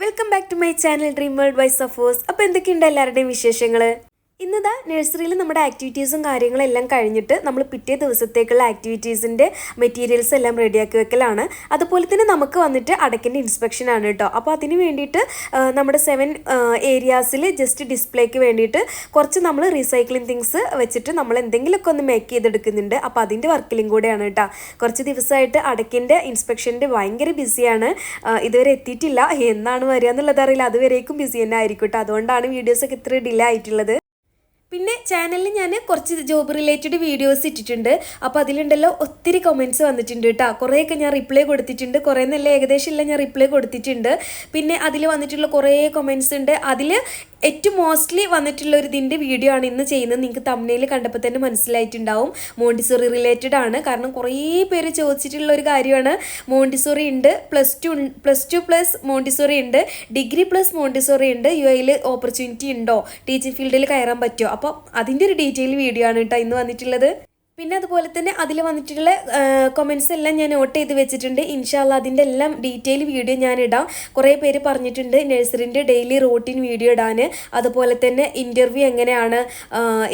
Welcome back to my channel dream world wise of സഫോസ് അപ്പോൾ എന്തൊക്കെയുണ്ട് എല്ലാവരുടെയും വിശേഷങ്ങൾ ഇന്നതാ നഴ്സറിയിൽ നമ്മുടെ ആക്ടിവിറ്റീസും കാര്യങ്ങളും എല്ലാം കഴിഞ്ഞിട്ട് നമ്മൾ പിറ്റേ ദിവസത്തേക്കുള്ള ആക്ടിവിറ്റീസിന്റെ മെറ്റീരിയൽസ് എല്ലാം റെഡിയാക്കി വെക്കലാണ്. അതുപോലെ തന്നെ നമുക്ക് വന്നിട്ട് അടയ്ക്കേണ്ട ഇൻസ്പെക്ഷൻ ആണ് കേട്ടോ. അപ്പോൾ അതിന് വേണ്ടിയിട്ട് നമ്മുടെ സെവൻ ഏരിയാസിൽ ജസ്റ്റ് ഡിസ്പ്ലേക്ക് വേണ്ടിയിട്ട് കുറച്ച് നമ്മൾ റീസൈക്ലിംഗ് തിങ്സ് വെച്ചിട്ട് നമ്മൾ എന്തെങ്കിലുമൊക്കെ ഒന്ന് മേക്ക് ചെയ്തെടുക്കുന്നുണ്ട്. അപ്പോൾ അതിന്റെ വർക്കിലും കൂടെയാണ് കേട്ടോ. കുറച്ച് ദിവസമായിട്ട് അടയ്ക്കിന്റെ ഇൻസ്പെക്ഷന്റെ ഭയങ്കര ബിസിയാണ് ഇതുവരെ എത്തിയിട്ടില്ല. എന്നാണ് വരിക എന്നുള്ളത് അറിയില്ല. അതുവരേക്കും ബിസി തന്നെ ആയിരിക്കും കേട്ടോ. അതുകൊണ്ടാണ് വീഡിയോസൊക്കെ ഇത്ര ഡിലേ ആയിട്ടുള്ളത്. പിന്നെ ചാനലിൽ ഞാൻ കുറച്ച് ജോബ് റിലേറ്റഡ് വീഡിയോസ് ഇട്ടിട്ടുണ്ട്. അപ്പോൾ അതിലുണ്ടല്ലോ ഒത്തിരി കമന്റ്സ് വന്നിട്ടുണ്ട് കേട്ടോ കുറേയൊക്കെ ഞാൻ റിപ്ലൈ കൊടുത്തിട്ടുണ്ട്. കുറേ നല്ല ഏകദേശം എല്ലാം ഞാൻ റിപ്ലൈ കൊടുത്തിട്ടുണ്ട്. പിന്നെ അതിൽ വന്നിട്ടുള്ള കുറേ കമന്റ്സ് ഉണ്ട്. അതിൽ ഏറ്റവും മോസ്റ്റ്ലി വന്നിട്ടുള്ള ഒരു ഇതിന്റെ വീഡിയോ ആണ് ഇന്ന് ചെയ്യുന്നത്. നിങ്ങൾക്ക് തമ്മിൽ കണ്ടപ്പോൾ തന്നെ മനസ്സിലായിട്ടുണ്ടാവും. മോണ്ടിസോറി റിലേറ്റഡ് ആണ്. കാരണം കുറേ പേര് ചോദിച്ചിട്ടുള്ള ഒരു കാര്യമാണ്. മോണ്ടിസോറി ഉണ്ട് plus two plus two plus Montessori ഉണ്ട് ഡിഗ്രി പ്ലസ് മോണ്ടിസോറി ഉണ്ട്. യു ഐയിൽ ഓപ്പർച്യൂണിറ്റി ഉണ്ടോ? ടീച്ചിങ് ഫീൽഡിൽ കയറാൻ പറ്റുമോ? അപ്പോൾ അതിന്റെ ഒരു ഡീറ്റെയിൽ വീഡിയോ ആണ് കേട്ടോ ഇന്ന് വന്നിട്ടുള്ളത്. പിന്നെ അതുപോലെ തന്നെ അതിൽ വന്നിട്ടുള്ള കമൻസ് എല്ലാം ഞാൻ നോട്ട് ചെയ്ത് വെച്ചിട്ടുണ്ട്. ഇൻഷാല്ല അതിന്റെ എല്ലാം ഡീറ്റെയിൽ വീഡിയോ ഞാൻ ഇടാം. കുറേ പേര് പറഞ്ഞിട്ടുണ്ട് നഴ്സറിന്റെ ഡെയിലി റൂട്ടീൻ വീഡിയോ ഇടാൻ. അതുപോലെ തന്നെ ഇന്റർവ്യൂ എങ്ങനെയാണ്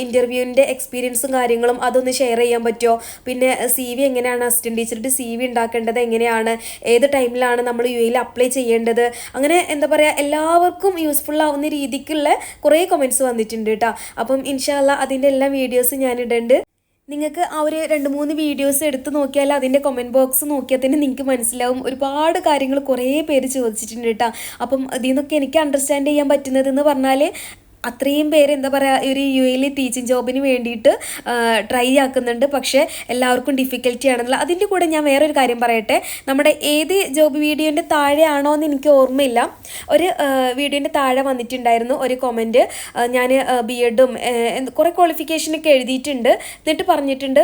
ഇന്റർവ്യൂവിന്റെ എക്സ്പീരിയൻസും കാര്യങ്ങളും അതൊന്ന് ഷെയർ ചെയ്യാൻ പറ്റുമോ? പിന്നെ സി വി എങ്ങനെയാണ് അസിസ്റ്റന്റ് ടീച്ചറിന്റെ സി വി ഉണ്ടാക്കേണ്ടത് എങ്ങനെയാണ്? ഏത് ടൈമിലാണ് നമ്മൾ യു എയിൽ അപ്ലൈ ചെയ്യേണ്ടത്? അങ്ങനെ എന്താ പറയുക എല്ലാവർക്കും യൂസ്ഫുൾ ആവുന്ന രീതിക്കുള്ള കുറേ കൊമൻസ് വന്നിട്ടുണ്ട് കേട്ടോ. അപ്പം ഇൻഷാല്ല അതിന്റെ എല്ലാ വീഡിയോസ് ഞാൻ ഇടുന്നുണ്ട് നിങ്ങൾക്ക് ആ ഒരു രണ്ട് മൂന്ന് വീഡിയോസ് എടുത്ത് നോക്കിയാൽ അതിന്റെ കമന്റ് ബോക്സ് നോക്കിയാൽ തന്നെ നിങ്ങൾക്ക് മനസ്സിലാവും. ഒരുപാട് കാര്യങ്ങൾ കുറേ പേര് ചോദിച്ചിട്ടുണ്ട് കേട്ടോ. അപ്പം ഇതിൽ നിന്നൊക്കെ എനിക്ക് അണ്ടർസ്റ്റാൻഡ് ചെയ്യാൻ പറ്റുന്നതെന്ന് പറഞ്ഞാൽ അത്രയും പേര് എന്താ പറയുക ഒരു യു എയിൽ ടീച്ചിങ് ജോബിന് വേണ്ടിയിട്ട് ട്രൈ ആക്കുന്നുണ്ട്. പക്ഷേ എല്ലാവർക്കും ഡിഫിക്കൽറ്റി ആണെന്നുള്ള അതിന്റെ കൂടെ ഞാൻ വേറൊരു കാര്യം പറയട്ടെ. നമ്മുടെ ഏത് ജോബ് വീഡിയോന്റെ താഴെയാണോ എന്ന് എനിക്ക് ഓർമ്മയില്ല. ഒരു വീഡിയോന്റെ താഴെ വന്നിട്ടുണ്ടായിരുന്നു ഒരു കൊമന്റ് ഞാൻ ബി എഡും കുറേ ക്വാളിഫിക്കേഷനൊക്കെ എഴുതിയിട്ടുണ്ട്. എന്നിട്ട് പറഞ്ഞിട്ടുണ്ട്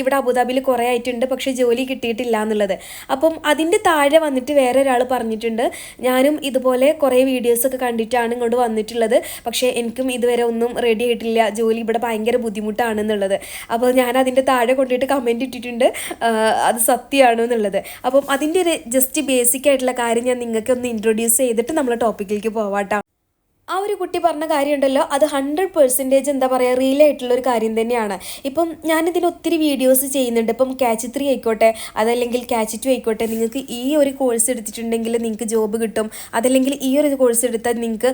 ഇവിടെ അബുദാബിയിൽ കുറേ ആയിട്ടുണ്ട് പക്ഷേ ജോലി കിട്ടിയിട്ടില്ല എന്നുള്ളത്. അപ്പം അതിന്റെ താഴെ വന്നിട്ട് വേറെ ഒരാൾ പറഞ്ഞിട്ടുണ്ട് ഞാനും ഇതുപോലെ കുറേ വീഡിയോസൊക്കെ കണ്ടിട്ടാണ് ഇങ്ങോട്ട് വന്നിട്ടുള്ളത്. പക്ഷേ എനിക്കും ഇതുവരെ ഒന്നും റെഡി ആയിട്ടില്ല. ജോലി ഇവിടെ ഭയങ്കര ബുദ്ധിമുട്ടാണെന്നുള്ളത്. അപ്പോൾ ഞാൻ അതിന്റെ താഴെ കൊണ്ടിട്ട് കമന്റ് ഇട്ടിട്ടുണ്ട്. അത് സത്യമാണ് എന്നുള്ളത്. അപ്പം അതിന്റെ ഒരു ജസ്റ്റ് ബേസിക് ആയിട്ടുള്ള കാര്യം ഞാൻ നിങ്ങൾക്ക് ഒന്ന് ഇൻട്രൊഡ്യൂസ് ചെയ്തിട്ട് നമ്മൾ ടോപ്പിക്കിലേക്ക് പോവാട്ടോ. ആ ഒരു കുട്ടി പറഞ്ഞ കാര്യമുണ്ടല്ലോ അത് ഹൺഡ്രഡ് പെർസെന്റേജ് എന്താ പറയുക റിയൽ ആയിട്ടുള്ള ഒരു കാര്യം തന്നെയാണ്. ഇപ്പം ഞാനിതിൽ ഒത്തിരി വീഡിയോസ് ചെയ്യുന്നുണ്ട്. ഇപ്പം ക്യാച്ച് ത്രീ ആയിക്കോട്ടെ അതല്ലെങ്കിൽ ക്യാച്ച് ടു ആയിക്കോട്ടെ നിങ്ങൾക്ക് ഈ ഒരു കോഴ്സ് എടുത്തിട്ടുണ്ടെങ്കിൽ നിങ്ങൾക്ക് ജോബ് കിട്ടും. അതല്ലെങ്കിൽ ഈ ഒരു കോഴ്സ് എടുത്താൽ നിങ്ങൾക്ക്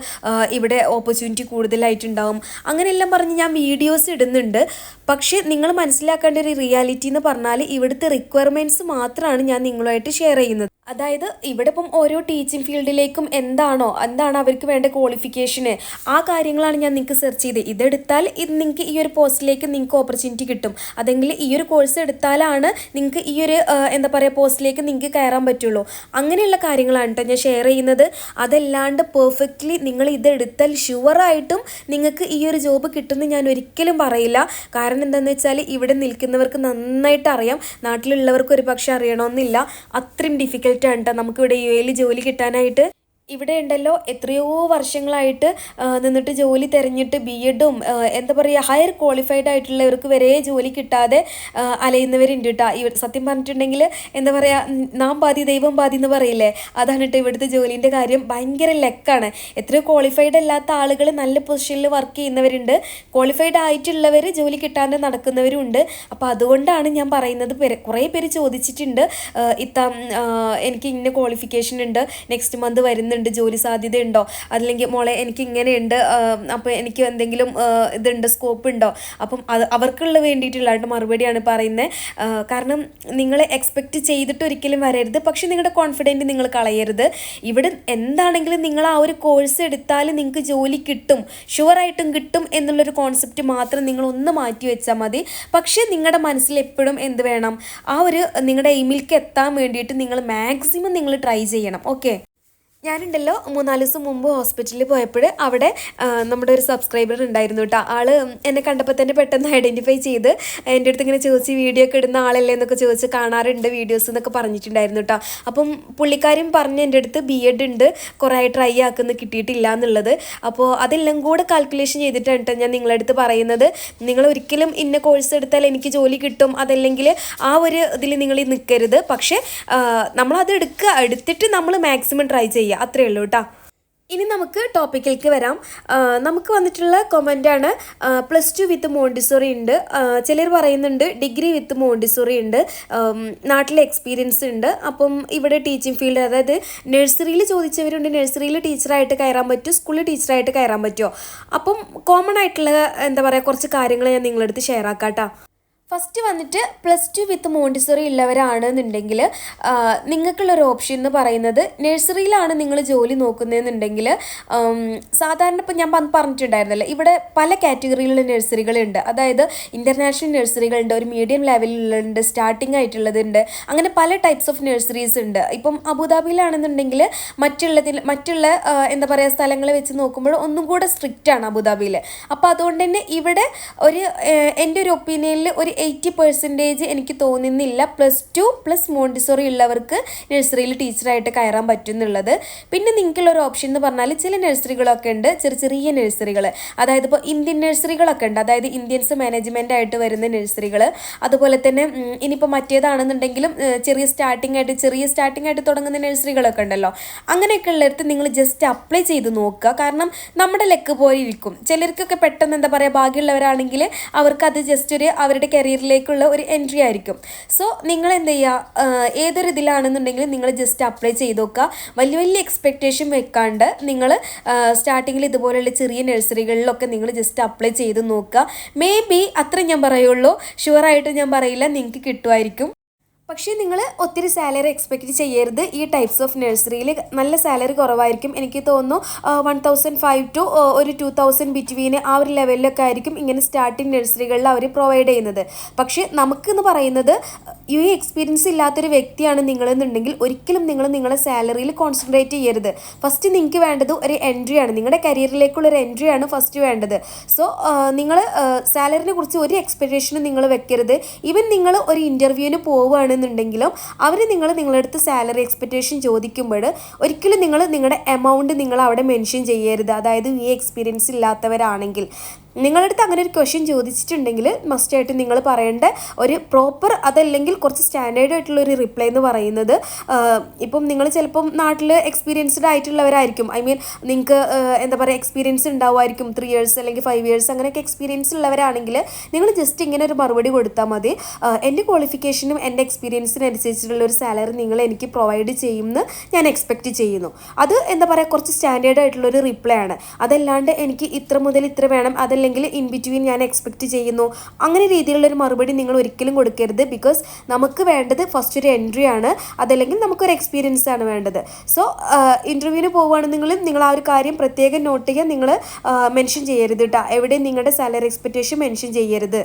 ഇവിടെ ഓപ്പർച്യൂണിറ്റി കൂടുതലായിട്ടുണ്ടാവും. അങ്ങനെയെല്ലാം പറഞ്ഞ് ഞാൻ വീഡിയോസ് ഇടുന്നുണ്ട്. പക്ഷേ നിങ്ങൾ മനസ്സിലാക്കേണ്ട ഒരു റിയാലിറ്റി എന്ന് പറഞ്ഞാൽ ഇവിടുത്തെ റിക്വയർമെന്റ്സ് മാത്രമാണ് ഞാൻ നിങ്ങളുമായിട്ട് ഷെയർ ചെയ്യുന്നത്. അതായത് ഇവിടെ ഇപ്പം ഓരോ ടീച്ചിങ് ഫീൽഡിലേക്കും എന്താണോ എന്താണ് അവർക്ക് വേണ്ട ക്വാളിഫിക്കേഷന് ആ കാര്യങ്ങളാണ് ഞാൻ നിങ്ങൾക്ക് സെർച്ച് ചെയ്ത്. ഇതെടുത്താൽ ഇത് നിങ്ങൾക്ക് ഈ ഒരു പോസ്റ്റിലേക്ക് നിങ്ങൾക്ക് ഓപ്പർച്യൂണിറ്റി കിട്ടും. അതെങ്കിൽ ഈ ഒരു കോഴ്സ് എടുത്താലാണ് നിങ്ങൾക്ക് ഈ ഒരു എന്താ പറയുക പോസ്റ്റിലേക്ക് നിങ്ങൾക്ക് കയറാൻ പറ്റുള്ളൂ. അങ്ങനെയുള്ള കാര്യങ്ങളാണ് കേട്ടോ ഞാൻ ഷെയർ ചെയ്യുന്നത്. അതല്ലാണ്ട് പെർഫെക്റ്റ്ലി നിങ്ങൾ ഇതെടുത്താൽ ഷുവറായിട്ടും നിങ്ങൾക്ക് ഈ ഒരു ജോബ് കിട്ടുമെന്ന് ഞാൻ ഒരിക്കലും പറയില്ല. കാരണം എന്താണെന്ന് വെച്ചാൽ ഇവിടെ നിൽക്കുന്നവർക്ക് നന്നായിട്ട് അറിയാം. നാട്ടിലുള്ളവർക്ക് ഒരു പക്ഷേ അറിയണമെന്നില്ല. അത്രയും ഡിഫിക്കൽട്ടാണ് കേട്ടോ നമുക്കിവിടെ യു എയിൽ ജോലി കിട്ടാനായിട്ട് ഇവിടെ ഉണ്ടല്ലോ എത്രയോ വർഷങ്ങളായിട്ട് നിന്നിട്ട് ജോലി തിരഞ്ഞിട്ട് ബി എഡും എന്താ പറയുക ഹയർ ക്വാളിഫൈഡ് ആയിട്ടുള്ളവർക്ക് വരെ ജോലി കിട്ടാതെ അലയുന്നവരുണ്ട് കേട്ടോ ഇവർ സത്യം പറഞ്ഞിട്ടുണ്ടെങ്കിൽ എന്താ പറയുക നാം പാതി ദൈവം പാതി എന്ന് പറയില്ലേ? അതാണ് കേട്ടോ ഇവിടുത്തെ ജോലീന്റെ കാര്യം. ഭയങ്കര ലെക്കാണ്. എത്രയോ ക്വാളിഫൈഡ് അല്ലാത്ത ആളുകൾ നല്ല പൊസിഷനിൽ വർക്ക് ചെയ്യുന്നവരുണ്ട്. ക്വാളിഫൈഡ് ആയിട്ടുള്ളവർ ജോലി കിട്ടാതെ നടക്കുന്നവരും ഉണ്ട്. അപ്പോൾ അതുകൊണ്ടാണ് ഞാൻ പറയുന്നത് കുറേ പേര് ചോദിച്ചിട്ടുണ്ട് ഇത്ത എനിക്ക് ഇന്ന ക്വാളിഫിക്കേഷൻ ഉണ്ട്. നെക്സ്റ്റ് മന്ത് വരുന്നുണ്ട് ജോലി സാധ്യത ഉണ്ടോ അല്ലെങ്കിൽ മോളെ എനിക്ക് ഇങ്ങനെയുണ്ട് അപ്പോൾ എനിക്ക് എന്തെങ്കിലും ഇതുണ്ട് സ്കോപ്പ് ഉണ്ടോ അപ്പം അത് അവർക്കുള്ള വേണ്ടിയിട്ടുള്ള മറുപടിയാണ് പറയുന്നത് കാരണം നിങ്ങളെ എക്സ്പെക്റ്റ് ചെയ്തിട്ട് ഒരിക്കലും വരരുത്. പക്ഷെ നിങ്ങളുടെ കോൺഫിഡന്റ് നിങ്ങൾ കളയരുത്. ഇവിടെ എന്താണെങ്കിലും നിങ്ങൾ ആ ഒരു കോഴ്സ് എടുത്താൽ നിങ്ങൾക്ക് ജോലി കിട്ടും. ഷുവറായിട്ടും കിട്ടും എന്നുള്ളൊരു കോൺസെപ്റ്റ് മാത്രം നിങ്ങൾ ഒന്ന് മാറ്റി വെച്ചാൽ മതി. പക്ഷേ നിങ്ങളുടെ മനസ്സിൽ എപ്പോഴും എന്ത് വേണം? ആ ഒരു നിങ്ങളുടെ എയിമിലേക്ക് എത്താൻ വേണ്ടിയിട്ട് നിങ്ങൾ മാക്സിമം നിങ്ങൾ ട്രൈ ചെയ്യണം. ഓക്കെ ഞാനുണ്ടല്ലോ മൂന്നാൽ ദിവസം മുമ്പ് ഹോസ്പിറ്റലിൽ പോയപ്പോൾ അവിടെ നമ്മുടെ ഒരു സബ്സ്ക്രൈബർ ഉണ്ടായിരുന്നു കേട്ടോ. ആൾ എന്നെ കണ്ടപ്പോൾ തന്നെ പെട്ടെന്ന് ഐഡന്റിഫൈ ചെയ്ത് എന്റെ അടുത്ത് ഇങ്ങനെ ചോദിച്ച് വീഡിയോ ഒക്കെ ഇടുന്ന ആളല്ലേ എന്നൊക്കെ ചോദിച്ച് കാണാറുണ്ട് വീഡിയോസ് എന്നൊക്കെ പറഞ്ഞിട്ടുണ്ടായിരുന്നു കേട്ടോ. അപ്പം പുള്ളിക്കാരും പറഞ്ഞ് എന്റെ അടുത്ത് ബി എഡ് ഉണ്ട് കുറേ ട്രൈ ആക്കുന്ന കിട്ടിയിട്ടില്ല എന്നുള്ളത്. അപ്പോൾ അതെല്ലാം കൂടെ കാൽക്കുലേഷൻ ചെയ്തിട്ടാണ് കേട്ടോ ഞാൻ നിങ്ങളുടെ അടുത്ത് പറയുന്നത്. നിങ്ങൾ ഒരിക്കലും ഇന്ന കോഴ്സ് എടുത്താൽ എനിക്ക് ജോലി കിട്ടും അതല്ലെങ്കിൽ ആ ഒരു ഇതിൽ നിങ്ങൾ നിൽക്കരുത്. പക്ഷേ നമ്മളത് എടുക്കുക എടുത്തിട്ട് നമ്മൾ മാക്സിമം ട്രൈ ചെയ്യുക ചെയ്യുക അത്രയേ ഉള്ളൂ കേട്ടോ ഇനി നമുക്ക് ടോപ്പിക്കിലേക്ക് വരാം. നമുക്ക് വന്നിട്ടുള്ള കൊമന്റാണ് പ്ലസ് ടു വിത്ത് മോണ്ടിസോറി ഉണ്ട്. ചിലർ പറയുന്നുണ്ട് ഡിഗ്രി വിത്ത് മോണ്ടിസോറി ഉണ്ട്. നാട്ടിലെ എക്സ്പീരിയൻസ് ഉണ്ട്. അപ്പം ഇവിടെ ടീച്ചിങ് ഫീൽഡ് അതായത് നഴ്സറിയിൽ ചോദിച്ചവരുണ്ട് നഴ്സറിയിൽ ടീച്ചറായിട്ട് കയറാൻ പറ്റുമോ സ്കൂളിൽ ടീച്ചറായിട്ട് കയറാൻ പറ്റുമോ? അപ്പം കോമൺ ആയിട്ടുള്ള എന്താ പറയുക കുറച്ച് കാര്യങ്ങൾ ഞാൻ നിങ്ങളടുത്ത് ഷെയർ ആക്കാം കേട്ടോ ഫസ്റ്റ് വന്നിട്ട് പ്ലസ് ടു വിത്ത് മോണ്ടിസറി ഉള്ളവരാണെന്നുണ്ടെങ്കിൽ നിങ്ങൾക്കുള്ളൊരു ഓപ്ഷൻ എന്ന് പറയുന്നത് നഴ്സറിയിലാണ് നിങ്ങൾ ജോലി നോക്കുന്നതെന്നുണ്ടെങ്കിൽ സാധാരണ ഇപ്പം ഞാൻ പറഞ്ഞിട്ടുണ്ടായിരുന്നല്ലോ ഇവിടെ പല കാറ്റഗറിയിലുള്ള നഴ്സറികളുണ്ട് അതായത് ഇന്റർനാഷണൽ നഴ്സറികളുണ്ട് ഒരു മീഡിയം ലെവലിലുണ്ട് സ്റ്റാർട്ടിംഗ് ആയിട്ടുള്ളതുണ്ട് അങ്ങനെ പല ടൈപ്സ് ഓഫ് നഴ്സറീസ് ഉണ്ട്. ഇപ്പം അബുദാബിയിലാണെന്നുണ്ടെങ്കിൽ മറ്റുള്ളതിൽ മറ്റുള്ള എന്താ പറയുക സ്ഥലങ്ങളെ വെച്ച് നോക്കുമ്പോൾ ഒന്നും കൂടെ സ്ട്രിക്റ്റ് ആണ് അബുദാബിയിൽ അപ്പോൾ അതുകൊണ്ട് തന്നെ ഇവിടെ ഒരു എന്റെ ഒരു ഒപ്പീനിയനിൽ ഒരു എയ്റ്റി പെർസെന്റേജ് എനിക്ക് തോന്നുന്നില്ല. പ്ലസ് ടു പ്ലസ് മോണ്ടിസോറി ഉള്ളവർക്ക് നഴ്സറിയിൽ ടീച്ചറായിട്ട് കയറാൻ പറ്റും എന്നുള്ളത് പിന്നെ നിങ്ങൾക്കുള്ള ഒരു ഓപ്ഷൻ എന്ന് പറഞ്ഞാൽ ചില നഴ്സറികളൊക്കെ ഉണ്ട്. ചെറിയ ചെറിയ നഴ്സറികൾ അതായത് ഇപ്പോൾ ഇന്ത്യൻ നഴ്സറികളൊക്കെ ഉണ്ട്. അതായത് ഇന്ത്യൻസ് മാനേജ്മെന്റ് ആയിട്ട് വരുന്ന നഴ്സറികൾ അതുപോലെ തന്നെ ഇനിയിപ്പോൾ മറ്റേതാണെന്നുണ്ടെങ്കിലും ചെറിയ സ്റ്റാർട്ടിംഗ് ആയിട്ട് ചെറിയ സ്റ്റാർട്ടിംഗ് ആയിട്ട് തുടങ്ങുന്ന നഴ്സറികളൊക്കെ ഉണ്ടല്ലോ. അങ്ങനെയൊക്കെ ഉള്ളിടത്ത് നിങ്ങൾ ജസ്റ്റ് അപ്ലൈ ചെയ്ത് നോക്കുക. കാരണം നമ്മുടെ ലെക്ക് പോയിരിക്കും. ചിലർക്കൊക്കെ പെട്ടെന്ന് എന്താ പറയുക ഭാഗ്യമുള്ളവരാണെങ്കിൽ അവർക്ക് അത് ജസ്റ്റ് ഒരു അവരുടെ കരിയറിലേക്കുള്ള ഒരു എൻട്രി ആയിരിക്കും. സോ നിങ്ങൾ എന്ത് ചെയ്യുക ഏതൊരു ഇതിലാണെന്നുണ്ടെങ്കിലും നിങ്ങൾ ജസ്റ്റ് അപ്ലൈ ചെയ്ത് നോക്കുക വലിയ വലിയ എക്സ്പെക്റ്റേഷൻ വെക്കാണ്ട് നിങ്ങൾ സ്റ്റാർട്ടിങ്ങിൽ ഇതുപോലെയുള്ള ചെറിയ നഴ്സറികളിലൊക്കെ നിങ്ങൾ ജസ്റ്റ് അപ്ലൈ ചെയ്ത് നോക്കുക മേ ബി അത്ര ഞാൻ പറയുള്ളൂ. ഷുവറായിട്ട് ഞാൻ പറയില്ല. നിങ്ങൾക്ക് കിട്ടുമായിരിക്കും. പക്ഷേ നിങ്ങൾ ഒത്തിരി സാലറി എക്സ്പെക്റ്റ് ചെയ്യരുത്. ഈ ടൈപ്സ് ഓഫ് നഴ്സറിയിൽ നല്ല സാലറി കുറവായിരിക്കും. എനിക്ക് തോന്നുന്നു വൺ തൗസൻഡ് ഫൈവ് ടു ഒരു ടു തൗസൻഡ് ബിറ്റ്വീന് ആ ഒരു ലെവലിലൊക്കെ ആയിരിക്കും ഇങ്ങനെ സ്റ്റാർട്ടിങ് നഴ്സറികളിൽ അവർ പ്രൊവൈഡ് ചെയ്യുന്നത്. പക്ഷേ നമുക്കെന്ന് പറയുന്നത് ഈ എക്സ്പീരിയൻസ് ഇല്ലാത്തൊരു വ്യക്തിയാണ് നിങ്ങളെന്നുണ്ടെങ്കിൽ ഒരിക്കലും നിങ്ങൾ നിങ്ങളുടെ സാലറിയിൽ കോൺസെൻട്രേറ്റ് ചെയ്യരുത്. ഫസ്റ്റ് നിങ്ങൾക്ക് വേണ്ടത് ഒരു എൻട്രിയാണ് നിങ്ങളുടെ കരിയറിലേക്കുള്ള ഒരു എൻട്രി ആണ് ഫസ്റ്റ് വേണ്ടത്. സോ നിങ്ങൾ സാലറിനെ കുറിച്ച് ഒരു എക്സ്പെക്റ്റേഷനും നിങ്ങൾ വെക്കരുത്. ഈവൻ നിങ്ങൾ ഒരു ഇന്റർവ്യൂവിന് പോവുകയാണെന്നുണ്ടെങ്കിലും അവർ നിങ്ങൾ നിങ്ങളുടെ അടുത്ത് സാലറി എക്സ്പെക്റ്റേഷൻ ചോദിക്കുമ്പോൾ ഒരിക്കലും നിങ്ങൾ നിങ്ങളുടെ എമൗണ്ട് നിങ്ങൾ അവിടെ മെൻഷൻ ചെയ്യരുത്. അതായത് ഈ എക്സ്പീരിയൻസ് ഇല്ലാത്തവരാണെങ്കിൽ. നിങ്ങളുടെ അടുത്ത് അങ്ങനെ ഒരു ക്വസ്റ്റ്യൻ ചോദിച്ചിട്ടുണ്ടെങ്കിൽ മസ്റ്റായിട്ട് നിങ്ങൾ പറയേണ്ട ഒരു പ്രോപ്പർ അതല്ലെങ്കിൽ കുറച്ച് സ്റ്റാൻഡേർഡ് ആയിട്ടുള്ള ഒരു റിപ്ലൈ എന്ന് പറയുന്നത് ഇപ്പം നിങ്ങൾ ചിലപ്പം നാട്ടിൽ എക്സ്പീരിയൻസ്ഡ് ആയിട്ടുള്ളവരായിരിക്കും. ഐ മീൻ നിങ്ങൾക്ക് എന്താ പറയുക എക്സ്പീരിയൻസ് ഉണ്ടാവുമായിരിക്കും. ത്രീ ഇയേഴ്സ് അല്ലെങ്കിൽ ഫൈവ് ഇയേഴ്സ് അങ്ങനെയൊക്കെ എക്സ്പീരിയൻസ് ഉള്ളവരാണെങ്കിൽ നിങ്ങൾ ജസ്റ്റ് ഇങ്ങനെ ഒരു മറുപടി കൊടുത്താൽ മതി. എന്റെ ക്വാളിഫിക്കേഷനും എന്റെ എക്സ്പീരിയൻസിനനുസരിച്ചിട്ടുള്ള ഒരു സാലറി നിങ്ങൾ എനിക്ക് പ്രൊവൈഡ് ചെയ്യുമെന്ന് ഞാൻ എക്സ്പെക്റ്റ് ചെയ്യുന്നു. അത് എന്താ പറയുക കുറച്ച് സ്റ്റാൻഡേർഡ് ആയിട്ടുള്ള ഒരു റിപ്ലൈ ആണ്. അതല്ലാണ്ട് എനിക്ക് ഇത്ര മുതൽ ഇത്ര വേണം അതല്ലെങ്കിൽ ഇൻ ബിറ്റ്വീൻ ഞാൻ എക്സ്പെക്റ്റ് ചെയ്യുന്നു. അങ്ങനെ രീതിയിലുള്ള ഒരു മറുപടി നിങ്ങൾ ഒരിക്കലും കൊടുക്കരുത് ബിക്കോസ് നമുക്ക് വേണ്ടത് ഫസ്റ്റ് ഒരു എൻട്രി ആണ്. അതല്ലെങ്കിൽ നമുക്കൊരു എക്സ്പീരിയൻസ് ആണ് വേണ്ടത്. സോ ഇന്റർവ്യൂവിന് പോവുകയാണെന്നെങ്കിൽ നിങ്ങൾ ആ ഒരു കാര്യം പ്രത്യേകം നോട്ട് ചെയ്യാൻ നിങ്ങൾ മെൻഷൻ ചെയ്യരുത് കേട്ടോ എവിടെയും നിങ്ങളുടെ സാലറി എക്സ്പെക്റ്റേഷൻ മെൻഷൻ ചെയ്യരുത്.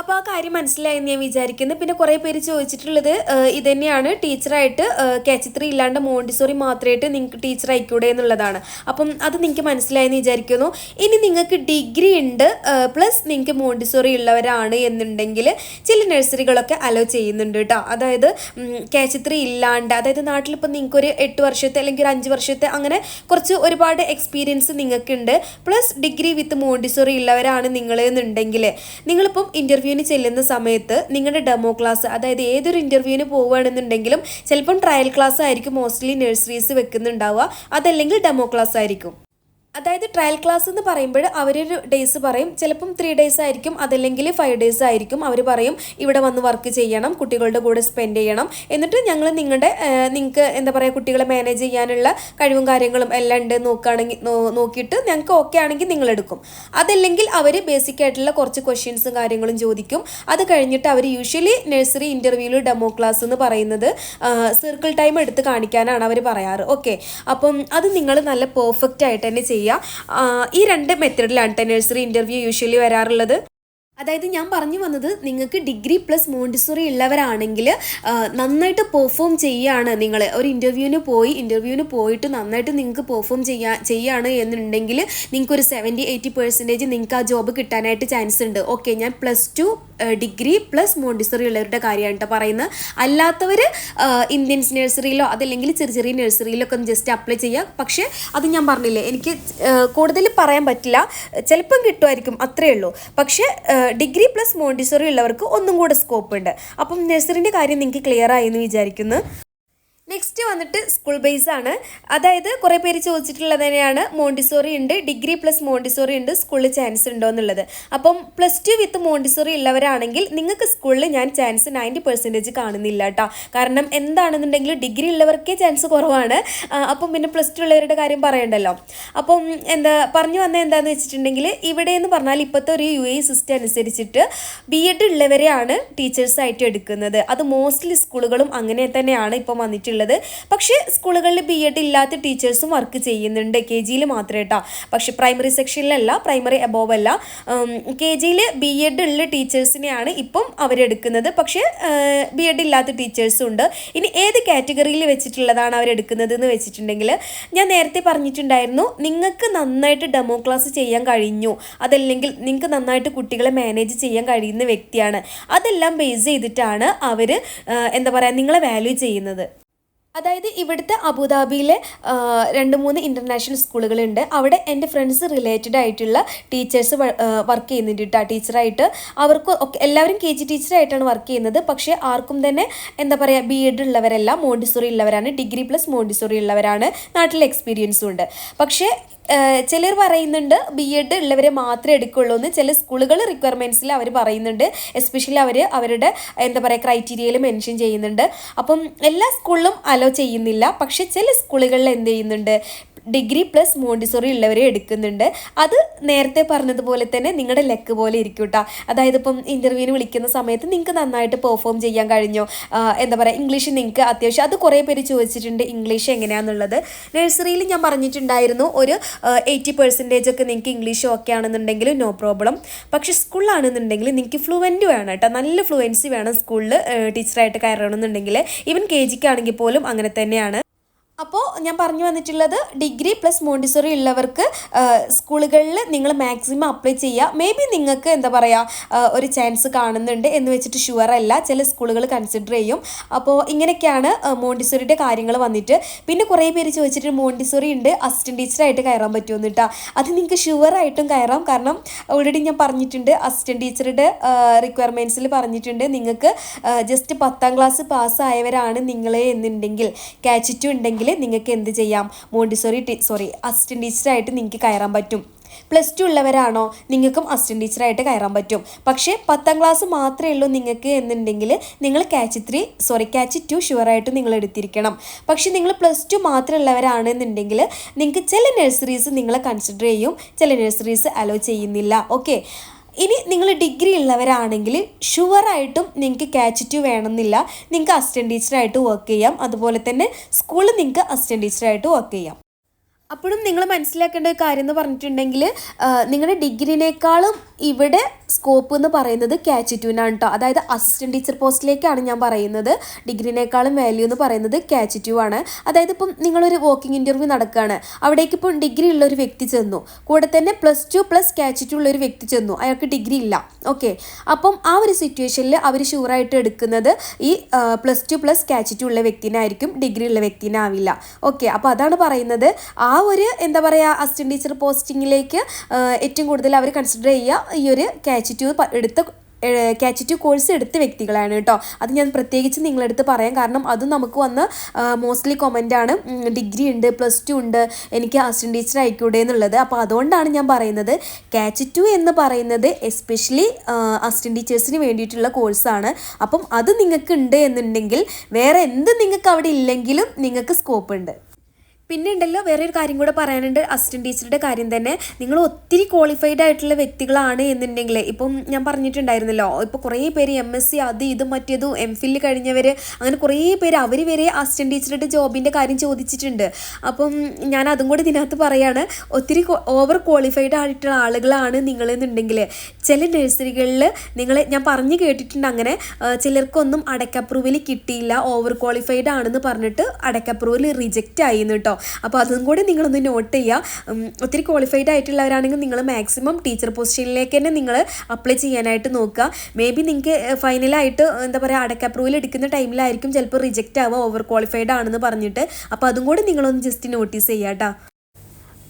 അപ്പോൾ ആ കാര്യം മനസ്സിലായെന്ന് ഞാൻ വിചാരിക്കുന്നു. പിന്നെ കുറേ പേര് ചോദിച്ചിട്ടുള്ളത് ഇതന്നെയാണ്. ടീച്ചറായിട്ട് കാച്ചിത്രി ഇല്ലാണ്ട് മോണ്ടിസോറി മാത്രമായിട്ട് നിങ്ങൾക്ക് ടീച്ചർ ആയിക്കൂടെ എന്നുള്ളതാണ്. അപ്പം അത് നിങ്ങൾക്ക് മനസ്സിലായെന്ന് വിചാരിക്കുന്നു. ഇനി നിങ്ങൾക്ക് ഡിഗ്രി ഉണ്ട് പ്ലസ് നിങ്ങൾക്ക് മോണ്ടിസോറി ഉള്ളവരാണ് എന്നുണ്ടെങ്കിൽ ചില നഴ്സറികളൊക്കെ അലോ ചെയ്യുന്നുണ്ട് കേട്ടോ അതായത് കാച്ചിത്രി ഇല്ലാണ്ട് അതായത് നാട്ടിലിപ്പോൾ നിങ്ങൾക്ക് ഒരു എട്ട് വർഷത്തെ അല്ലെങ്കിൽ ഒരു അഞ്ച് വർഷത്തെ അങ്ങനെ കുറച്ച് ഒരുപാട് എക്സ്പീരിയൻസ് നിങ്ങൾക്കുണ്ട്. പ്ലസ് ഡിഗ്രി വിത്ത് മോണ്ടിസോറി ഉള്ളവരാണ് നിങ്ങൾ എന്നുണ്ടെങ്കിൽ നിങ്ങളിപ്പം ഇന്റർവ്യൂവിന് ചെല്ലുന്ന സമയത്ത് നിങ്ങളുടെ ഡെമോ ക്ലാസ് അതായത് ഏതൊരു ഇന്റർവ്യൂവിന് പോവുകയാണെന്നുണ്ടെങ്കിലും ചിലപ്പം ട്രയൽ ക്ലാസ് ആയിരിക്കും മോസ്റ്റ്ലി നഴ്സറീസ് വെക്കുന്നുണ്ടാവുക. അതല്ലെങ്കിൽ ഡെമോ ക്ലാസ് ആയിരിക്കും. അതായത് ട്രയൽ ക്ലാസ് എന്ന് പറയുമ്പോൾ അവരൊരു ഡേയ്സ് പറയും. ചിലപ്പം ത്രീ ഡേയ്സ് ആയിരിക്കും. അതല്ലെങ്കിൽ ഫൈവ് ഡേയ്സ് ആയിരിക്കും. അവർ പറയും ഇവിടെ വന്ന് വർക്ക് ചെയ്യണം. കുട്ടികളുടെ കൂടെ സ്പെൻഡ് ചെയ്യണം. എന്നിട്ട് ഞങ്ങൾ നിങ്ങളുടെ നിങ്ങൾക്ക് എന്താ പറയുക കുട്ടികളെ മാനേജ് ചെയ്യാനുള്ള കഴിവും കാര്യങ്ങളും എല്ലാം ഉണ്ട് നോക്കുകയാണെങ്കിൽ നോക്കിയിട്ട് ഞങ്ങൾക്ക് ഓക്കെ ആണെങ്കിൽ നിങ്ങൾ എടുക്കും. അതല്ലെങ്കിൽ അവർ ബേസിക് ആയിട്ടുള്ള കുറച്ച് ക്വസ്റ്റ്യൻസും കാര്യങ്ങളും ചോദിക്കും. അത് കഴിഞ്ഞിട്ട് അവർ യൂഷ്വലി നഴ്സറി ഇന്റർവ്യൂവിൽ ഡെമോ ക്ലാസ് എന്ന് പറയുന്നത് സർക്കിൾ ടൈം എടുത്ത് കാണിക്കാനാണ് അവർ പറയാറ്. ഓക്കെ അപ്പം അത് നിങ്ങൾ നല്ല പെർഫെക്റ്റ് ആയിട്ട് തന്നെ ചെയ്യുക ഈ രണ്ട് മെത്തേഡിലാണ് നഴ്സറി ഇന്റർവ്യൂ യൂഷ്വലി വരാറുള്ളത്. അതായത് ഞാൻ പറഞ്ഞു വന്നത് നിങ്ങൾക്ക് ഡിഗ്രി പ്ലസ് മോണ്ടിസോറി ഉള്ളവരാണെങ്കിൽ നന്നായിട്ട് പെർഫോം ചെയ്യാണ് നിങ്ങൾ ഒരു ഇന്റർവ്യൂവിന് പോയി ഇന്റർവ്യൂവിന് പോയിട്ട് നന്നായിട്ട് നിങ്ങൾക്ക് പെർഫോം ചെയ്യാ ചെയ്യാണ് എന്നുണ്ടെങ്കിൽ നിങ്ങൾക്ക് ഒരു സെവന്റി എയ്റ്റി പെർസെന്റേജ് നിങ്ങൾക്ക് ആ ജോബ് കിട്ടാനായിട്ട് ചാൻസ് ഉണ്ട്. ഓക്കെ ഞാൻ plus two degree plus Montessori ഉള്ളവരുടെ കാര്യമാണ് കേട്ടോ പറയുന്നത്. അല്ലാത്തവർ ഇന്ത്യൻസ് നഴ്സറിയിലോ അതല്ലെങ്കിൽ ചെറിയ ചെറിയ നഴ്സറിയിലൊക്കെ ഒന്ന് ജസ്റ്റ് അപ്ലൈ ചെയ്യുക പക്ഷേ അത് ഞാൻ പറഞ്ഞില്ലേ എനിക്ക് കൂടുതൽ പറയാൻ പറ്റില്ല. ചിലപ്പം കിട്ടുമായിരിക്കും അത്രയേ ഉള്ളൂ. പക്ഷേ ഡിഗ്രി പ്ലസ് മോണ്ടിസോറി ഉള്ളവർക്ക് ഒന്നും കൂടെ സ്കോപ്പ് ഉണ്ട്. അപ്പം നഴ്സറിന്റെ കാര്യം നിങ്ങൾക്ക് ക്ലിയർ ആയി എന്ന് വിചാരിക്കുന്നു. നെക്സ്റ്റ് വന്നിട്ട് സ്കൂൾ ബേസ് ആണ്. അതായത് കുറേ പേര് ചോദിച്ചിട്ടുള്ളത് തന്നെയാണ്. മോണ്ടിസോറി ഉണ്ട്. ഡിഗ്രി പ്ലസ് മോണ്ടിസോറി ഉണ്ട്. സ്കൂളിൽ ചാൻസ് ഉണ്ടോ എന്നുള്ളത്. അപ്പം പ്ലസ് ടു വിത്ത് മോണ്ടിസോറി ഉള്ളവരാണെങ്കിൽ നിങ്ങൾക്ക് സ്കൂളിൽ ഞാൻ ചാൻസ് നയന്റി പെർസെന്റേജ് കാണുന്നില്ല കേട്ടോ കാരണം എന്താണെന്നുണ്ടെങ്കിൽ ഡിഗ്രി ഉള്ളവർക്കേ ചാൻസ് കുറവാണ്. അപ്പം പിന്നെ പ്ലസ് ടു ഉള്ളവരുടെ കാര്യം പറയണ്ടല്ലോ. അപ്പം എന്താ പറഞ്ഞു വന്നത് എന്താണെന്ന് വെച്ചിട്ടുണ്ടെങ്കിൽ ഇവിടെ എന്ന് പറഞ്ഞാൽ ഇപ്പോഴത്തെ ഒരു യു എ സിസ്റ്റം അനുസരിച്ചിട്ട് ബി എഡ് ഉള്ളവരെയാണ് ടീച്ചേഴ്സായിട്ട് എടുക്കുന്നത്. അത് മോസ്റ്റ്ലി സ്കൂളുകളും അങ്ങനെ തന്നെയാണ് ഇപ്പം വന്നിട്ടുള്ളത്. പക്ഷേ സ്കൂളുകളിൽ ബി എഡ് ഇല്ലാത്ത ടീച്ചേഴ്സും വർക്ക് ചെയ്യുന്നുണ്ട് കെ ജിയിൽ മാത്രമേ കേട്ടോ പക്ഷേ പ്രൈമറി സെക്ഷനിലല്ല പ്രൈമറി അബോവ് അല്ല. കെ ജിയിൽ ബി എഡ് ഉള്ള ടീച്ചേഴ്സിനെയാണ് ഇപ്പം അവരെടുക്കുന്നത്. പക്ഷേ ബി എഡ് ഇല്ലാത്ത ടീച്ചേഴ്സും ഉണ്ട്. ഇനി ഏത് കാറ്റഗറിയിൽ വെച്ചിട്ടുള്ളതാണ് അവരെടുക്കുന്നത് എന്ന് വെച്ചിട്ടുണ്ടെങ്കിൽ ഞാൻ നേരത്തെ പറഞ്ഞിട്ടുണ്ടായിരുന്നു നിങ്ങൾക്ക് നന്നായിട്ട് ഡെമോ ക്ലാസ് ചെയ്യാൻ കഴിഞ്ഞു. അതല്ലെങ്കിൽ നിങ്ങൾക്ക് നന്നായിട്ട് കുട്ടികളെ മാനേജ് ചെയ്യാൻ കഴിയുന്ന വ്യക്തിയാണ്. അതെല്ലാം ബേസ് ചെയ്തിട്ടാണ് അവർ എന്താ പറയുക നിങ്ങളെ വാല്യൂ ചെയ്യുന്നത്. അതായത് ഇവിടുത്തെ അബുദാബിയിലെ രണ്ട് മൂന്ന് ഇന്റർനാഷണൽ സ്കൂളുകളുണ്ട് അവിടെ എന്റെ ഫ്രണ്ട്സ് റിലേറ്റഡ് ആയിട്ടുള്ള ടീച്ചേഴ്സ് വർക്ക് ചെയ്യുന്നുണ്ട് കേട്ടോ ടീച്ചറായിട്ട് അവർക്ക് എല്ലാവരും കെ ജി ടീച്ചറായിട്ടാണ് വർക്ക് ചെയ്യുന്നത്. പക്ഷേ ആർക്കും തന്നെ എന്താ പറയുക ബി എഡ് ഉള്ളവരല്ല മോണ്ടിസോറി ഉള്ളവരാണ് ഡിഗ്രി പ്ലസ് മോണ്ടിസോറി ഉള്ളവരാണ് നാട്ടിലെ എക്സ്പീരിയൻസും ഉണ്ട്. പക്ഷേ ചിലർ പറയുന്നുണ്ട് ബി എഡ് ഉള്ളവരെ മാത്രമേ എടുക്കുള്ളൂ എന്ന്. ചില സ്കൂളുകൾ റിക്വയർമെന്റ്സിൽ അവർ പറയുന്നുണ്ട്. എസ്പെഷ്യലി അവർ അവരുടെ എന്താ പറയുക ക്രൈറ്റീരിയയിൽ മെൻഷൻ ചെയ്യുന്നുണ്ട്. അപ്പം എല്ലാ സ്കൂളിലും അലോ ചെയ്യുന്നില്ല. പക്ഷേ ചില സ്കൂളുകളിൽ എന്ത് ചെയ്യുന്നുണ്ട്? ഡിഗ്രി പ്ലസ് മോണ്ടിസോറി ഉള്ളവരെ എടുക്കുന്നുണ്ട്. അത് നേരത്തെ പറഞ്ഞതുപോലെ തന്നെ നിങ്ങളുടെ ലെക്ക് പോലെ ഇരിക്കും കേട്ടോ അതായത് ഇപ്പം ഇന്റർവ്യൂവിന് വിളിക്കുന്ന സമയത്ത് നിങ്ങൾക്ക് നന്നായിട്ട് പെർഫോം ചെയ്യാൻ കഴിഞ്ഞോ? എന്താ പറയുക ഇംഗ്ലീഷ് നിങ്ങൾക്ക് അത്യാവശ്യം അത് കുറേ പേര് ചോദിച്ചിട്ടുണ്ട് ഇംഗ്ലീഷ് എങ്ങനെയാണെന്നുള്ളത് നഴ്സറിയിൽ ഞാൻ പറഞ്ഞിട്ടുണ്ടായിരുന്നു ഒരു എയ്റ്റി പെർസെന്റേജ് ഒക്കെ നിങ്ങൾക്ക് ഇംഗ്ലീഷ് ഓക്കെ ആണെന്നുണ്ടെങ്കിൽ നോ പ്രോബ്ലം പക്ഷേ സ്കൂളിലാണെന്നുണ്ടെങ്കിൽ നിങ്ങൾക്ക് ഫ്ലുവന്റ് വേണം കേട്ടോ നല്ല ഫ്ലുവൻസി വേണം സ്കൂളിൽ ടീച്ചറായിട്ട് കയറണമെന്നുണ്ടെങ്കിൽ. ഈവൻ കെ ജിക്കാണെങ്കിൽ പോലും അങ്ങനെ തന്നെയാണ്. അപ്പോൾ ഞാൻ പറഞ്ഞു വന്നിട്ടുള്ളത് ഡിഗ്രി പ്ലസ് മോണ്ടിസോറി ഉള്ളവർക്ക് സ്കൂളുകളിൽ നിങ്ങൾ മാക്സിമം അപ്ലൈ ചെയ്യുക. മേ ബി നിങ്ങൾക്ക് എന്താ പറയുക ഒരു ചാൻസ് കാണുന്നുണ്ട് എന്ന് വെച്ചിട്ട് ഷുവർ അല്ല. ചില സ്കൂളുകൾ കൺസിഡർ ചെയ്യും. അപ്പോൾ ഇങ്ങനെയൊക്കെയാണ് മോണ്ടിസോറിയുടെ കാര്യങ്ങൾ വന്നിട്ട്. പിന്നെ കുറേ പേര് ചോദിച്ചിട്ട് മോണ്ടിസോറി ഉണ്ട് അസിസ്റ്റന്റ് ടീച്ചറായിട്ട് കയറാൻ പറ്റുമെന്ന് കേട്ടോ അത് നിങ്ങൾക്ക് ഷുവർ ആയിട്ടും കയറാം. കാരണം ഓൾറെഡി ഞാൻ പറഞ്ഞിട്ടുണ്ട് അസിസ്റ്റന്റ് ടീച്ചറുടെ റിക്വയർമെന്റ്സിൽ പറഞ്ഞിട്ടുണ്ട്. നിങ്ങൾക്ക് ജസ്റ്റ് പത്താം ക്ലാസ് പാസ്സായവരാണ് നിങ്ങളെ എന്നുണ്ടെങ്കിൽ കാച്ചിറ്റു ഉണ്ടെങ്കിൽ നിങ്ങൾക്ക് എന്ത് ചെയ്യാം? മോണ്ടിസോറി സോറി അസിസ്റ്റന്റ് ടീച്ചറായിട്ട് നിങ്ങൾക്ക് കയറാൻ പറ്റും. പ്ലസ് ടു ഉള്ളവരാണോ? നിങ്ങൾക്കും അസിസ്റ്റന്റ് ടീച്ചറായിട്ട് കയറാൻ പറ്റും. പക്ഷേ പത്താം ക്ലാസ് മാത്രമേ ഉള്ളൂ നിങ്ങൾക്ക് എന്നുണ്ടെങ്കിൽ നിങ്ങൾ catch three sorry catch two ഷുവറായിട്ട് നിങ്ങൾ എടുത്തിരിക്കണം. പക്ഷേ നിങ്ങൾ പ്ലസ് ടു മാത്രമുള്ളവരാണെന്നുണ്ടെങ്കിൽ നിങ്ങൾക്ക് ചില നഴ്സറീസ് നിങ്ങളെ കൺസിഡർ ചെയ്യും. ചില നഴ്സറീസ് അലോ ചെയ്യുന്നില്ല. ഓക്കെ ഇനി നിങ്ങൾ ഡിഗ്രി ഉള്ളവരാണെങ്കിൽ ഷുവറായിട്ടും നിങ്ങൾക്ക് കാച്ച് ടു വേണമെന്നില്ല. നിങ്ങൾക്ക് അസിസ്റ്റന്റ് ടീച്ചറായിട്ട് വർക്ക് ചെയ്യാം. അതുപോലെ തന്നെ സ്കൂളിൽ നിങ്ങൾക്ക് അസിസ്റ്റന്റ് ടീച്ചറായിട്ട് വർക്ക് ചെയ്യാം. അപ്പോഴും നിങ്ങൾ മനസ്സിലാക്കേണ്ട ഒരു കാര്യം എന്ന് പറഞ്ഞിട്ടുണ്ടെങ്കിൽ നിങ്ങളുടെ ഡിഗ്രിനേക്കാളും ഇവിടെ സ്കോപ്പ് എന്ന് പറയുന്നത് കാച്ച് ട്യൂനാണ് കേട്ടോ അതായത് അസിസ്റ്റന്റ് ടീച്ചർ പോസ്റ്റിലേക്കാണ് ഞാൻ പറയുന്നത്. ഡിഗ്രിനേക്കാളും വാല്യൂ എന്ന് പറയുന്നത് കാച്ച് ട്യൂ ആണ്. അതായത് ഇപ്പം നിങ്ങളൊരു വോക്കിംഗ് ഇന്റർവ്യൂ നടക്കുകയാണ് അവിടേക്ക് ഇപ്പം ഡിഗ്രി ഉള്ള ഒരു വ്യക്തി ചെന്നു. കൂടെ തന്നെ plus two plus catch two ഉള്ള ഒരു വ്യക്തി ചെന്നു. അയാൾക്ക് ഡിഗ്രി ഇല്ല. ഓക്കെ അപ്പം ആ ഒരു സിറ്റുവേഷനിൽ അവർ ഷുവറായിട്ട് എടുക്കുന്നത് ഈ plus two plus catch two ഉള്ള വ്യക്തിനായിരിക്കും. ഡിഗ്രി ഉള്ള വ്യക്തിനാവില്ല. ഓക്കെ അപ്പോൾ അതാണ് പറയുന്നത്. ആ ഒരു എന്താ പറയുക അസിസ്റ്റന്റ് ടീച്ചർ പോസ്റ്റിങ്ങിലേക്ക് ഏറ്റവും കൂടുതൽ അവർ കൺസിഡർ ചെയ്യുക ഈ ഒരു ക്യാച്ച് ടു എടുത്ത ക്യാച്ച് ടു കോഴ്സ് എടുത്ത വ്യക്തികളാണ് കേട്ടോ. അത് ഞാൻ പ്രത്യേകിച്ച് നിങ്ങളെടുത്ത് പറയാം. കാരണം അതും നമുക്ക് വന്ന് മോസ്റ്റ്ലി ആണ്. ഡിഗ്രി ഉണ്ട് പ്ലസ് ടു ഉണ്ട് എനിക്ക് അസിസ്റ്റന്റ് ടീച്ചർ ആയിക്കൂടെ എന്നുള്ളത്. അപ്പോൾ അതുകൊണ്ടാണ് ഞാൻ പറയുന്നത്. ക്യാച്ച് ടു എന്ന് പറയുന്നത് എസ്പെഷ്യലി അസിസ്റ്റന്റ് ടീച്ചേഴ്സിന് വേണ്ടിയിട്ടുള്ള കോഴ്സാണ് അപ്പം അത് നിങ്ങൾക്ക് ഉണ്ട് എന്നുണ്ടെങ്കിൽ വേറെ എന്ത് നിങ്ങൾക്ക് അവിടെ ഇല്ലെങ്കിലും നിങ്ങൾക്ക് സ്കോപ്പ് ഉണ്ട്. പിന്നെ ഉണ്ടല്ലോ വേറെ ഒരു കാര്യം കൂടെ പറയാനുണ്ട്. അസിസ്റ്റന്റ് ടീച്ചറുടെ കാര്യം തന്നെ. നിങ്ങൾ ഒത്തിരി ക്വാളിഫൈഡ് ആയിട്ടുള്ള വ്യക്തികളാണ് എന്നുണ്ടെങ്കിൽ ഇപ്പം ഞാൻ പറഞ്ഞിട്ടുണ്ടായിരുന്നല്ലോ ഇപ്പോൾ കുറേ പേര് എം എസ് സി അത് ഇത് മറ്റേതും എം ഫില്ല് കഴിഞ്ഞവർ അങ്ങനെ കുറേ പേര് അവർ വരെ അസിസ്റ്റന്റ് ടീച്ചറുടെ ജോബിന്റെ കാര്യം ചോദിച്ചിട്ടുണ്ട്. അപ്പം ഞാൻ അതും കൂടി ഇതിനകത്ത് പറയാണ് ഒത്തിരി ഓവർ ക്വാളിഫൈഡ് ആയിട്ടുള്ള ആളുകളാണ് നിങ്ങളെന്നുണ്ടെങ്കിൽ ചില നഴ്സറികളിൽ നിങ്ങൾ ഞാൻ പറഞ്ഞു കേട്ടിട്ടുണ്ട് അങ്ങനെ ചിലർക്കൊന്നും അടക്ക അപ്രൂവൽ കിട്ടിയില്ല ഓവർ ക്വാളിഫൈഡ് ആണെന്ന് പറഞ്ഞിട്ട് അടക്ക അപ്രൂവൽ റിജക്റ്റ് ആയിരുന്നു കേട്ടോ അപ്പോൾ അതും കൂടെ നിങ്ങളൊന്ന് നോട്ട് ചെയ്യുക ഒത്തിരി ക്വാളിഫൈഡ് ആയിട്ടുള്ളവരാണെങ്കിൽ നിങ്ങൾ മാക്സിമം ടീച്ചർ പൊസിഷനിലേക്ക് തന്നെ നിങ്ങൾ അപ്ലൈ ചെയ്യാനായിട്ട് നോക്കുക. മേ ബി നിങ്ങൾക്ക് ഫൈനലായിട്ട് എന്താ പറയുക അടക്ക അപ്രൂവൽ എടുക്കുന്ന ടൈമിലായിരിക്കും ചിലപ്പോൾ റിജക്റ്റ് ആവുക ഓവർ ക്വാളിഫൈഡ് ആണെന്ന് പറഞ്ഞിട്ട്. അപ്പോൾ അതും കൂടെ നിങ്ങളൊന്ന് ജസ്റ്റ് നോട്ടീസ് ചെയ്യാം കേട്ടോ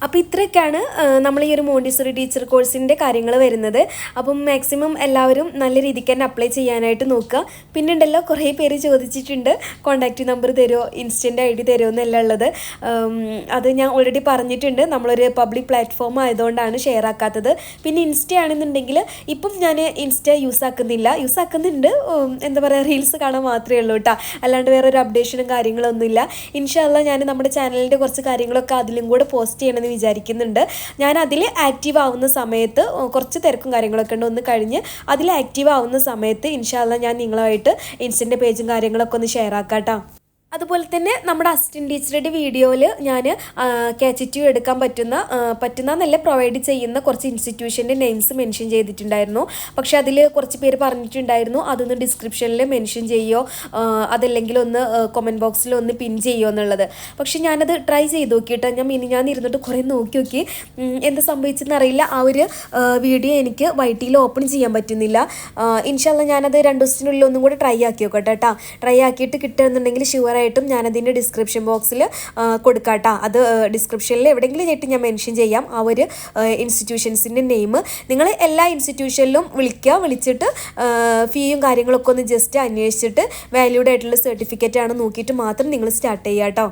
അപ്പോൾ ഇത്രയൊക്കെയാണ് നമ്മൾ ഈ ഒരു മോണ്ടിസറി ടീച്ചർ കോഴ്സിന്റെ കാര്യങ്ങൾ വരുന്നത്. അപ്പം മാക്സിമം എല്ലാവരും നല്ല രീതിക്ക് തന്നെ അപ്ലൈ ചെയ്യാനായിട്ട് നോക്കുക. പിന്നെ ഉണ്ടല്ലോ കുറേ പേര് ചോദിച്ചിട്ടുണ്ട് കോൺടാക്റ്റ് നമ്പർ തരുമോ ഇൻസ്റ്റന്റ് ഐ ഡി തരുമോ എന്നല്ല ഉള്ളത്. അത് ഞാൻ ഓൾറെഡി പറഞ്ഞിട്ടുണ്ട്. നമ്മളൊരു പബ്ലിക് പ്ലാറ്റ്ഫോം ആയതുകൊണ്ടാണ് ഷെയർ ആക്കാത്തത്. പിന്നെ ഇൻസ്റ്റ ആണെന്നുണ്ടെങ്കിൽ ഇപ്പം ഞാൻ ഇൻസ്റ്റ യൂസ് ആക്കുന്നില്ല. യൂസ് ആക്കുന്നുണ്ട് എന്താ പറയുക റീൽസ് കാണാൻ മാത്രമേ ഉള്ളൂ കേട്ടോ അല്ലാണ്ട് വേറെ ഒരു അപ്ഡേഷനും കാര്യങ്ങളൊന്നുമില്ല. ഇൻഷാല്ല ഞാൻ നമ്മുടെ ചാനലിന്റെ കുറച്ച് കാര്യങ്ങളൊക്കെ അതിലും കൂടെ പോസ്റ്റ് ചെയ്യണമെന്ന് വിചാരിക്കുന്നുണ്ട്. ഞാൻ അതിൽ ആക്റ്റീവ് ആവുന്ന സമയത്ത് കുറച്ച് തിരക്കും കാര്യങ്ങളൊക്കെ ഉണ്ട്. ഒന്ന് കഴിഞ്ഞ് അതിൽ ആക്റ്റീവ് ആവുന്ന സമയത്ത് ഇൻഷാല്ല ഞാൻ നിങ്ങളുമായിട്ട് ഇൻസ്റ്റന്റെ പേജും കാര്യങ്ങളൊക്കെ ഒന്ന് ഷെയർ ആക്കാം കേട്ടോ അതുപോലെ തന്നെ നമ്മുടെ അസിസ്റ്റന്റ് ടീച്ചറുടെ വീഡിയോയിൽ ഞാൻ കാച്ചിറ്റ്യൂ എടുക്കാൻ പറ്റുന്ന പറ്റുന്ന നല്ല പ്രൊവൈഡ് ചെയ്യുന്ന കുറച്ച് ഇൻസ്റ്റിറ്റ്യൂഷന്റെ നെയിംസ് മെൻഷൻ ചെയ്തിട്ടുണ്ടായിരുന്നു. പക്ഷേ അതിൽ കുറച്ച് പേര് പറഞ്ഞിട്ടുണ്ടായിരുന്നു. അതൊന്ന് ഡിസ്ക്രിപ്ഷനിൽ മെൻഷൻ ചെയ്യോ അതല്ലെങ്കിൽ ഒന്ന് കൊമന്റ് ബോക്സിൽ ഒന്ന് പിൻ ചെയ്യോ എന്നുള്ളത്. പക്ഷേ ഞാനത് ട്രൈ ചെയ്ത് നോക്കിയിട്ട്. ഞാൻ ഇനി ഞാൻ ഇരുന്നിട്ട് കുറേ നോക്കി നോക്കി എന്താ സംഭവിച്ചെന്നറിയില്ല ആ ഒരു വീഡിയോ എനിക്ക് വൈറ്റിയിൽ ഓപ്പൺ ചെയ്യാൻ പറ്റുന്നില്ല. ഇൻഷാല്ല ഞാനത് രണ്ട് ദിവസത്തിനുള്ളിൽ ഒന്നും കൂടെ ട്രൈ ആക്കി നോക്കട്ടെ കേട്ടോ ട്രൈ ആക്കിയിട്ട് കിട്ടുമെന്നുണ്ടെങ്കിൽ ഷുവറായിട്ടും ഞാനതിന്റെ ഡിസ്ക്രിപ്ഷൻ ബോക്സിൽ കൊടുക്കാട്ടോ. അത് ഡിസ്ക്രിപ്ഷനിൽ എവിടെയെങ്കിലും ചേട്ടി ഞാൻ മെൻഷൻ ചെയ്യാം. ആ ഒരു ഇൻസ്റ്റിറ്റ്യൂഷൻസിന്റെ നെയിം നിങ്ങൾ എല്ലാ ഇൻസ്റ്റിറ്റ്യൂഷനിലും വിളിക്കുക. വിളിച്ചിട്ട് ഫീയും കാര്യങ്ങളൊക്കെ ഒന്ന് ജസ്റ്റ് അന്വേഷിച്ചിട്ട് വാല്യൂഡ് ആയിട്ടുള്ള സർട്ടിഫിക്കറ്റ് ആണ് നോക്കിയിട്ട് മാത്രം നിങ്ങൾ സ്റ്റാർട്ട് ചെയ്യുക കേട്ടോ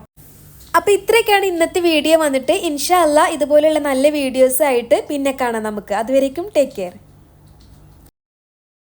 അപ്പോൾ ഇത്രയൊക്കെയാണ് ഇന്നത്തെ വീഡിയോ വന്നിട്ട്. ഇൻഷാ അല്ലാ ഇതുപോലെയുള്ള നല്ല വീഡിയോസ് ആയിട്ട് പിന്നെ കാണാം നമുക്ക്. അതുവരേക്കും ടേക്ക് കെയർ